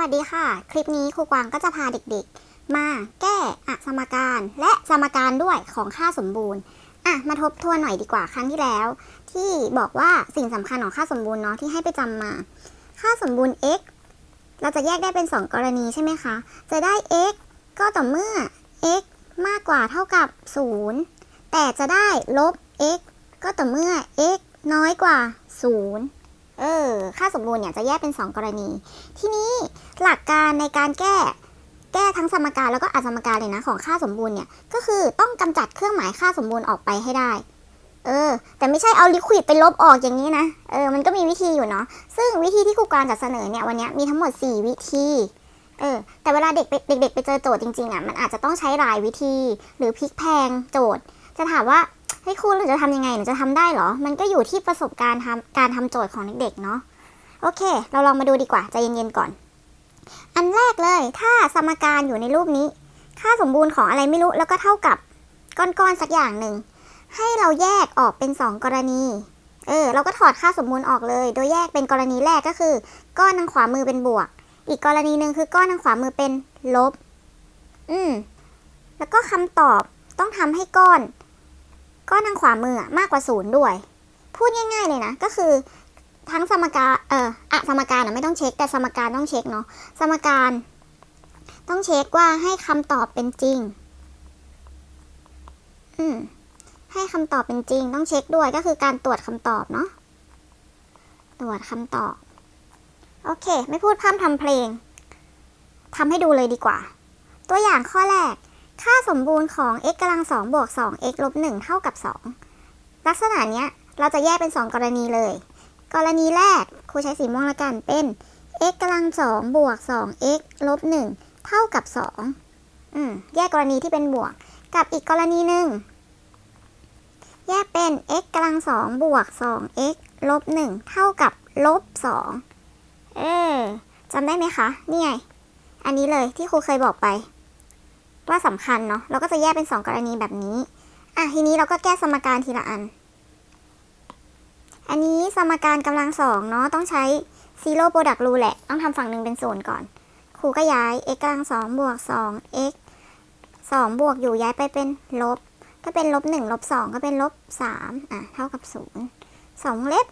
วัสดีค่ะ คลิปนี้ครูกวางก็จะพาเด็กๆ มาแก้อะสมการและสมการด้วยของค่าสมบูรณ์อะมาทบทวนหน่อยดีกว่าครั้งที่แล้ว ที่บอกว่าสิ่งสำคัญของค่าสมบูรณ์เนาะที่ให้ไปจำมา ค่าสมบูรณ์ x เราจะแยกได้เป็น 2 กรณีใช่ไหมคะ จะได้ x ก็ต่อเมื่อ x มากกว่าเท่ากับ 0 แต่จะได้ลบ x ก็ต่อเมื่อ x น้อยกว่า 0เออ ค่าสมบูรณ์เนี่ยจะแยกเป็น 2 กรณี ที่นี้ หลักการในการแก้ แก้ทั้งสมการแล้วก็อสมการเลยนะของค่าสมบูรณ์เนี่ยก็คือต้องกำจัดเครื่องหมายค่าสมบูรณ์ออกไปให้ได้ เออ แต่ไม่ใช่เอาลิควิดไปลบออกอย่างนี้นะ เออ มันก็มีวิธีอยู่เนาะซึ่งวิธีที่ครูการจะเสนอเนี่ยวันนี้มีทั้งหมด 4 วิธีเออแต่เวลาเด็กเด็กๆไปเจอโจทย์จริงๆอะมันอาจจะต้องใช้หลายวิธี หรือพลิกแพงโจทย์ จะถามว่าเฮ้ครูเราจะทำยังไงหนูจะทำได้เหรอ มันก็อยู่ที่ประสบการณ์ทำการทำโจทย์ของเด็กๆเนาะโอเค เราลองมาดูดีกว่าใจเย็นๆก่อน อันแรกเลย ถ้าสมการอยู่ในรูปนี้ ค่าสมบูรณ์ของอะไรไม่รู้แล้วก็เท่ากับก้อนๆสักอย่างหนึ่ง ให้เราแยกออกเป็น 2 กรณี เออ เราก็ถอดค่าสมบูรณ์ออกเลย โดยแยกเป็นกรณีแรกก็คือ ก้อนทางขวามือเป็นบวก อีกกรณีหนึ่งคือก้อนทางขวามือเป็นลบ อืม แล้วก็คำตอบต้องทำให้ก้อน ก้อนทางขวามือมากกว่าศูนย์ด้วย พูดง่าย ๆเลยนะ ก็คือ ทั้งสมการเอออะสมการอะไม่ต้องเช็ค แต่สมการต้องเช็คเนาะสมการ ต้องเช็คว่าให้คำตอบเป็นจริง อืมให้คำตอบเป็นจริง ต้องเช็คด้วยก็คือการตรวจคำตอบเนาะตรวจคำตอบ โอเค ไม่พูดพร่ำทำเพลงทำให้ดูเลยดีกว่า ตัวอย่างข้อแรก ค่าสมบูรณ์ของ x กำลัง2บวก2 x ลบ1เท่ากับ 2 ลักษณะเนี้ย เราจะแยกเป็น 2 กรณีเลย กรณีแรกครูใช้สีม่วงละกันเป็น x กำลัง2บวก 2 x ลบ 1 เท่ากับ 2 อืม แยกกรณีที่เป็นบวก กับอีกกรณีหนึ่ง แยกเป็น x กำลัง2บวก 2 x ลบ 1 เท่ากับลบ 2 เออจำได้ไหมคะ นี่ไง อันนี้เลยที่ครูเคยบอกไป ว่าสำคัญเนาะ เราก็จะแยกเป็น 2 กรณีแบบนี้ อะ ทีนี้เราก็แก้สมการทีละอัน อันนี้สมการกำลังสองเนาะต้องใช้ zero product rule แหละ ต้องทำฝั่งหนึ่งเป็นศูนย์ก่อน ครูก็ย้าย x กำลังสองบวกสอง x สองบวกอยู่ย้ายไปเป็นลบ ก็เป็นลบหนึ่งลบสองก็เป็นลบสามอะเท่ากับศูนย์สองเล็บ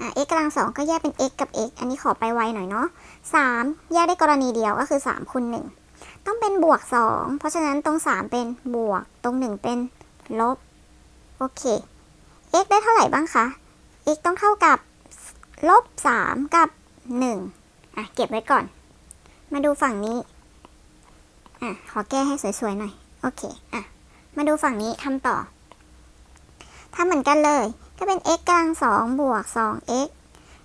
อะ x กำลังสองก็แยกเป็น x กับ x อันนี้ขอไปไวหน่อยเนาะสามแยกได้กรณีเดียวก็คือสามคูณหนึ่งต้องเป็นบวกสองเพราะฉะนั้นตรงสามเป็นบวกตรงหนึ่งเป็นลบ โอเค x ได้เท่าไหร่บ้างคะ x ต้องเท่ากับลบสามกับหนึ่งอะ เก็บไว้ก่อน มาดูฝั่งนี้ อะ ขอแก้ให้สวยๆหน่อย โอเค อะ มาดูฝั่งนี้ทำต่อทำเหมือนกันเลย ก็เป็น x กำลังสองบวกสอง x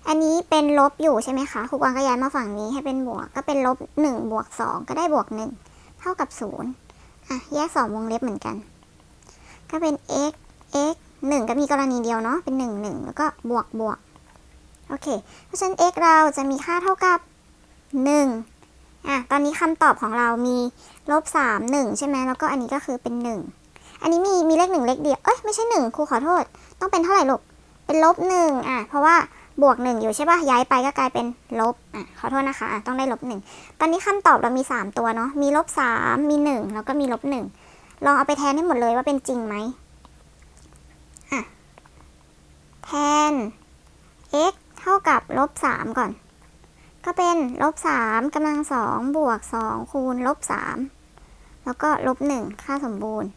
อันนี้เป็นลบอยู่ใช่ไหมคะครูกวางก็ย้ายมาฝั่งนี้ให้เป็นบวก ก็เป็นลบหนึ่งบวกสองก็ได้บวกหนึ่งเท่ากับศูนย์อะ แยกสองวงเล็บเหมือนกัน ก็เป็น x x หนึ่งก็มีกรณีเดียวเนาะเป็นหนึ่งหนึ่งแล้วก็บวกบวกโอเค เพราะฉะนั้น x เราจะมีค่าเท่ากับหนึ่งอะตอนนี้คำตอบของเรามีลบสามหนึ่งใช่ไหมแล้วก็อันนี้ก็คือเป็นหนึ่งอันนี้มีมีเลขหนึ่งเลขเดียวเอ้ยไม่ใช่หนึ่งครูขอโทษ ต้องเป็นเท่าไหร่ลูกเป็นลบหนึ่งอะเพราะว่าบวกหนึ่งอยู่ใช่ป่ะย้ายไปก็กลายเป็นลบอะขอโทษนะคะอะต้องได้ลบหนึ่งตอนนี้คำตอบเรามีสามตัวเนาะมีลบสามมีหนึ่งแล้วก็มีลบหนึ่งลองเอาไปแทนให้หมดเลยว่าเป็นจริงไหม แทน x เท่ากับลบสามก่อน ก็เป็นลบสามกำลังสองบวกสองคูณลบสามแล้วก็ลบหนึ่งค่าสมบูรณ์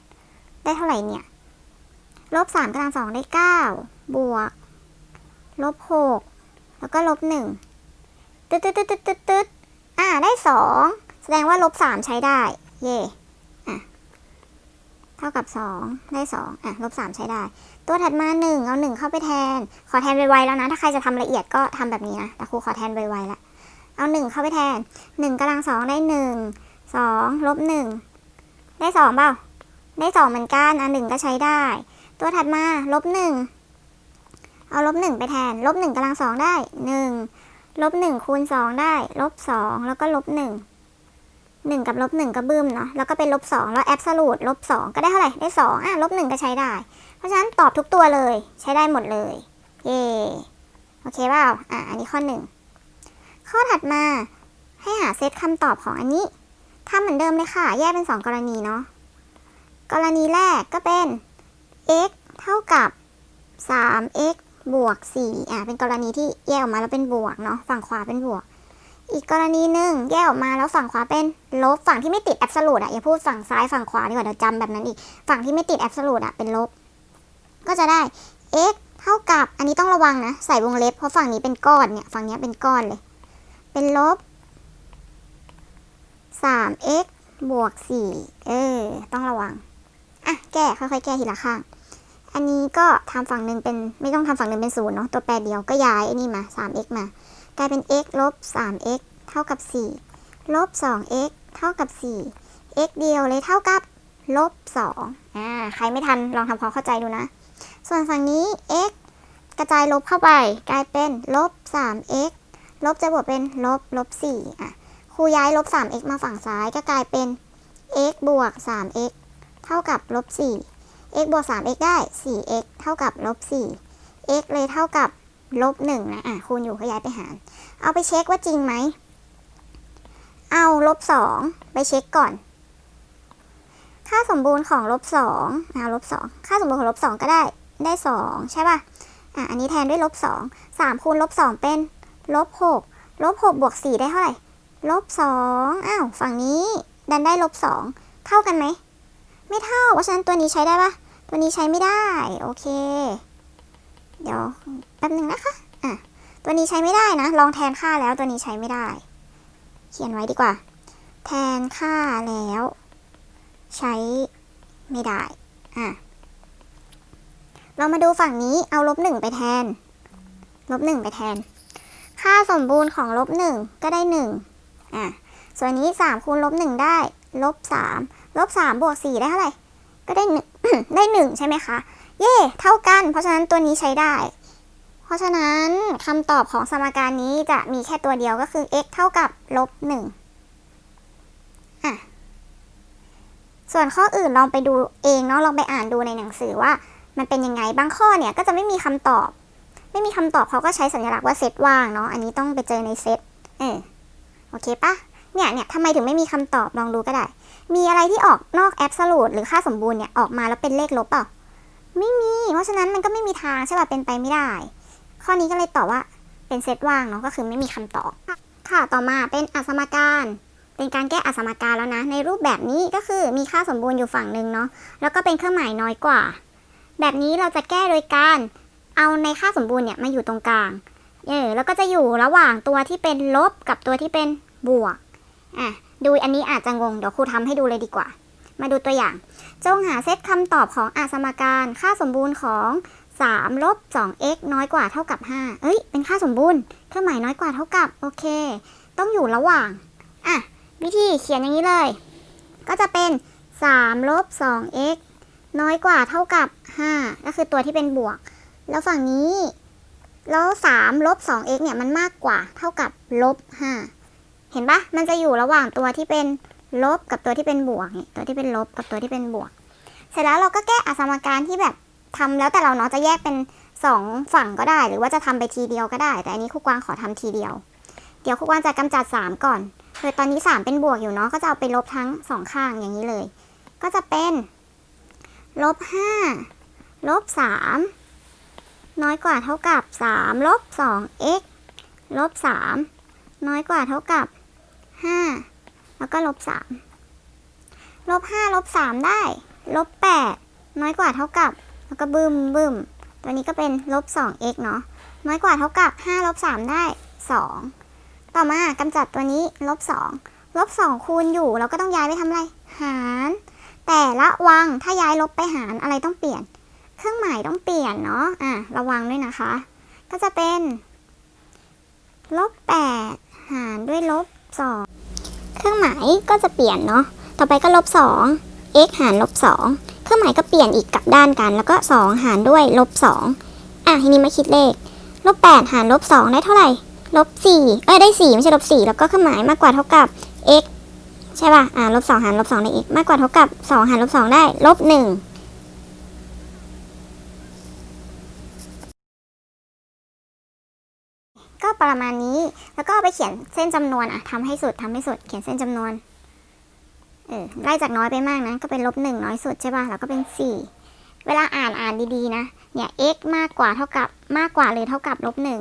ได้เท่าไหร่เนี่ย ลบสามกำลังสองได้เก้าบวก ลบหกแล้วก็ลบหนึ่งตึ๊ดตึ๊ดตึ๊ดตึ๊ดตึ๊ดตึ๊ดอ่าได้สองแสดงว่าลบสามใช้ได้ เย่ เท่ากับสองได้สองอะ ลบสามใช้ได้ ตัวถัดมาหนึ่งเอาหนึ่งเข้าไปแทน ขอแทนไวๆแล้วนะ ถ้าใครจะทำละเอียดก็ทำแบบนี้นะ แต่ครูขอแทนไวๆละเอาหนึ่งเข้าไปแทนหนึ่งกำลังสองได้หนึ่งสองลบหนึ่งได้สองเปล่า ได้สองเหมือนกันอันหนึ่งก็ใช้ได้ ตัวถัดมา ลบหนึ่งเอาลบหนึ่งไปแทน ลบหนึ่งกำลังสองได้หนึ่งลบหนึ่งคูณสองได้ ลบสองแล้วก็ลบห หนึ่งกับลบหนึ่งก็บึ้มเนาะแล้วก็เป็นลบสองแล้วแอบสูตรลบสองก็ได้เท่าไหร่ได้สองอะลบหนึ่งก็ใช้ได้ เพราะฉะนั้นตอบทุกตัวเลยใช้ได้หมดเลยเย่โอเคเปล่าอะอันนี้ข้อหนึ่งข้อถัดมาให้หาเซตคำตอบของอันนี้ทำเหมือนเดิมเลยค่ะ แยกเป็น 2 กรณีเนาะกรณีแรกก็เป็น x เท่ากับ 3x บวก4อะเป็นกรณีที่แยกออกมาแล้วเป็นบวกเนาะฝั่งขวาเป็นบวก อีกกรณีหนึ่งแยกออกมาแล้วฝั่งขวาเป็นลบฝั่งที่ไม่ติดแอบสูตอะอย่าพูดฝั่งซ้ายฝั่งขวาดีกว่าเดี๋ยวจำแบบนั้นอีก ฝั่งที่ไม่ติดแอบสูตอะเป็นลบ ก็จะได้ x เท่ากับอันนี้ต้องระวังนะ ใส่วงเล็บเพราะฝั่งนี้เป็นก้อนเนี่ยฝั่งนี้เป็นก้อนเลย เป็นลบ 3x บวก 4 เออ ต้องระวัง อะ แก้ ค่อยๆ แก้ทีละข้าง อันนี้ก็ทำฝั่งหนึ่งเป็น ไม่ต้องทำฝั่งหนึ่งเป็นศูนย์เนาะ ตัวแปรเดียวก็ย้ายไอ้นี่มา 3x มา กลายเป็น x ลบ 3x เท่ากับ 4 ลบ 2x เท่ากับ 4 x เดียวเลยเท่ากับ ลบ 2 อ่า ใครไม่ทันลองทำความเข้าใจดูนะ ส่วนฝั่งนี้ x กระจายลบเข้าไป กลายเป็น ลบ 3x ลบจะบวกเป็น ลบ ลบ 4 อะ ครูย้ายลบ 3x มาฝั่งซ้ายก็กลายเป็น x บวก 3x เท่ากับ ลบ 4 x บวก 3x ได้ 4x เท่ากับ ลบ 4 x เลยเท่ากับ ลบ1นะ อะคูณอยู่ก็ย้ายไปหาร เอาไปเช็คว่าจริงไหม เอาลบ2ไปเช็คก่อน ค่าสมบูรณ์ของลบ2อ่าลบ2ค่าสมบูรณ์ของลบ2ก็ได้ ได้2ใช่ป่ะ อะ อันนี้แทนด้วยลบ2 3คูณลบ2เป็นลบ6ลบ6บวก4ได้เท่าไหร่ ลบ2อ้าว ฝั่งนี้ ดันได้ลบ2เท่ากันไหม ไม่เท่า เพราะฉะนั้นตัวนี้ใช้ได้ปะตัวนี้ใช้ไม่ได้ โอเค เดี๋ยวแป๊บหนึ่งนะคะ อะ ตัวนี้ใช้ไม่ได้นะ ลองแทนค่าแล้วตัวนี้ใช้ไม่ได้ เขียนไว้ดีกว่า แทนค่าแล้ว ใช้ไม่ได้ อะ เรามาดูฝั่งนี้เอาลบหนึ่งไปแทน ลบหนึ่งไปแทน ค่าสมบูรณ์ของลบหนึ่งก็ได้หนึ่งอะ ส่วนนี้สามคูณลบหนึ่งได้ ลบสามลบสามบวกสี่ได้เท่าไหร่ ก็ได้หนึ่งได้หนึ่งใช่ไหมคะ เย่เท่ากัน เพราะฉะนั้นตัวนี้ใช้ได้ เพราะฉะนั้นคำตอบของสมการนี้จะมีแค่ตัวเดียวก็คือ x เท่ากับลบหนึ่งอะ ส่วนข้ออื่นลองไปดูเองเนาะลองไปอ่านดูในหนังสือว่า มันเป็นยังไงบางข้อเนี่ยก็จะไม่มีคำตอบ ไม่มีคำตอบเขาก็ใช้สัญลักษณ์ว่าเซตว่างเนาะอันนี้ต้องไปเจอในเซตเออโอเคปะเนี่ยเนี่ยทำไมถึงไม่มีคำตอบลองดูก็ได้ มีอะไรที่ออกนอกแอบสูตรหรือค่าสมบูรณ์เนี่ยออกมาแล้วเป็นเลขลบเปล่า ไม่มี เพราะฉะนั้นมันก็ไม่มีทางใช่ป่ะเป็นไปไม่ได้ ข้อนี้ก็เลยตอบว่าเป็นเซตว่างเนาะก็คือไม่มีคำตอบ ค่ะต่อมาเป็นอสมการ เป็นการแก้อสมการแล้วนะ ในรูปแบบนี้ก็คือมีค่าสมบูรณ์อยู่ฝั่งหนึ่งเนาะแล้วก็เป็นเครื่องหมายน้อยกว่า แบบนี้เราจะแก้โดยการเอาในค่าสมบูรณ์เนี่ยมาอยู่ตรงกลางเออแล้วก็จะอยู่ระหว่างตัวที่เป็นลบกับตัวที่เป็นบวกอะดูอันนี้อาจจะงงเดี๋ยวครูทำให้ดูเลยดีกว่า มาดูตัวอย่าง จงหาเซตคำตอบของอสมการ ค่าสมบูรณ์ของ3ลบ 2x น้อยกว่าเท่ากับ 5 เอ้ย เป็นค่าสมบูรณ์ เครื่องหมายน้อยกว่าเท่ากับ โอเค ต้องอยู่ระหว่าง อะ วิธีเขียนอย่างนี้เลย ก็จะเป็น3ลบ 2x น้อยกว่าเท่ากับ 5 ก็คือตัวที่เป็นบวก แล้วฝั่งนี้ แล้ว3ลบ 2x เนี่ย มันมากกว่าเท่ากับลบ 5 เห็นปะมันจะอยู่ระหว่างตัวที่เป็น ลบกับตัวที่เป็นบวกนี่ตัวที่เป็นลบกับตัวที่เป็นบวก เสร็จแล้วเราก็แก้อสมการที่แบบทำแล้วแต่เราเนาะจะแยกเป็นสองฝั่งก็ได้ หรือว่าจะทำไปทีเดียวก็ได้ แต่อันนี้ครูกวางขอทำทีเดียว เดี๋ยวครูกวางจะกำจัด 3 ก่อนคือตอนนี้ 3 เป็นบวกอยู่เนาะก็จะเอาไปลบทั้งสองข้างอย่างนี้เลย ก็จะเป็นลบ5ลบ3น้อยกว่าเท่ากับ3ลบ 2x ลบ3น้อยกว่าเท่ากับ 5 แล้วก็ลบ3ลบ5ลบ3ได้ลบ8น้อยกว่าเท่ากับ แล้วก็บึมบึมตัวนี้ก็เป็นลบ 2x เนาะน้อยกว่าเท่ากับ5ลบ3ได้2ต่อมากำจัดตัวนี้ลบ2ลบ2คูณอยู่เราก็ต้องย้ายไปทำอะไร หาร แต่ละวังถ้าย้ายลบไปหารอะไรต้องเปลี่ยน เครื่องหมายต้องเปลี่ยนเนาะอะระวังด้วยนะคะ ก็จะเป็นลบ8หารด้วยลบ2 เครื่องหมายก็จะเปลี่ยนเนาะ ต่อไปก็ลบ2 x หารลบ2เครื่องหมายก็เปลี่ยนอีกกลับด้านกัน แล้วก็ 2 หารด้วยลบ2อะทีนี้มาคิดเลข ลบ 8 หารลบ2ได้เท่าไหร่ ลบ4เอ้ยได้ 4 ไม่ใช่ลบ4แล้วก็เครื่องหมายมากกว่าเท่ากับ x ใช่ป่ะ อ่าลบ2หารลบ2ได้ x มากกว่าเท่ากับ 2 หารลบ2ได้ลบ1 ก็ประมาณนี้ แล้วก็ไปเขียนเส้นจำนวนอะทำให้สุดทำให้สุด เขียนเส้นจำนวน เออ ไล่จากน้อยไปมากนะ ก็เป็นลบหนึ่งน้อยสุดใช่ป่ะ แล้วก็เป็นสี่ เวลาอ่านอ่านดีๆนะ เนี่ย x มากกว่าเท่ากับมากกว่าหรือเท่ากับลบหนึ่ง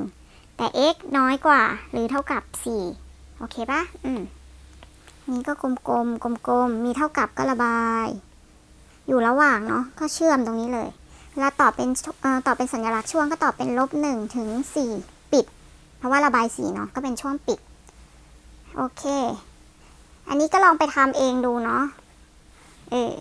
แต่ x น้อยกว่าหรือเท่ากับสี่ โอเคปะอืม นี่ก็กลมๆ กลมๆ มีเท่ากับก็ระบาย อยู่ระหว่างเนาะ ก็เชื่อมตรงนี้เลย เวลาตอบเป็นเอ่อตอบเป็นสัญลักษณ์ช่วงก็ตอบเป็นลบหนึ่งถึงสี่ ราะว่าระบายสีเนาะก็เป็นช่วงปิด โอเค อันนี้ก็ลองไปทำเองดูเนาะเออ